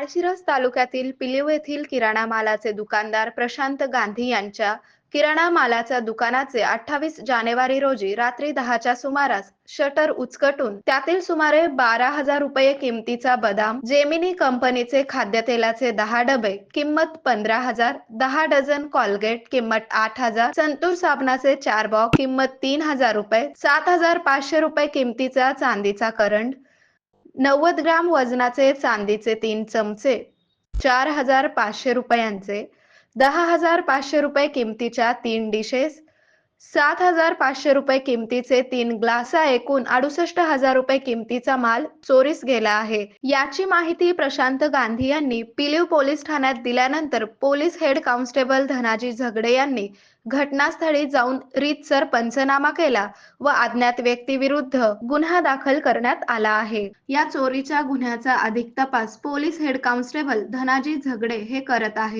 माळशिरस तालुक्यातील पिलीव येथील किराणा मालाचे दुकानदार प्रशांत गांधी यांच्या किराणा मालाच्या दुकानाचे अठ्ठावीस जानेवारी रोजी रात्री दहाच्या सुमारास शटर उचकटून त्यातील सुमारे बारा हजार रुपये किमतीचा बदाम जेमिनी कंपनीचे खाद्यतेलाचे दहा डबे किंमत पंधरा हजार दहा डझन कॉलगेट किंमत आठ हजार संतूर साबणाचे चार बॉक्स किंमत तीन हजार रुपये सात हजार पाचशे रुपये किमतीचा चांदीचा करंट नव्वद ग्राम वजनाचे चांदीचे तीन चमचे चार हजार पाचशे रुपयांचे दहा हजार पाचशे रुपये किमतीच्या तीन डिशेस सात हजार पाचशे रुपये किमतीचे तीन ग्लासा एकूण अडुसष्ट हजार रुपये किमतीचा माल चोरीस गेला आहे. याची माहिती प्रशांत गांधी यांनी पिलीव पोलीस ठाण्यात दिल्यानंतर पोलीस हेड कॉन्स्टेबल धनाजी झगडे यांनी घटनास्थळी जाऊन रीतसर पंचनामा केला व अज्ञात व्यक्तीविरुद्ध गुन्हा दाखल करण्यात आला आहे. या चोरीच्या गुन्ह्याचा अधिक तपास पोलीस हेड कॉन्स्टेबल धनाजी झगडे हे करत आहेत.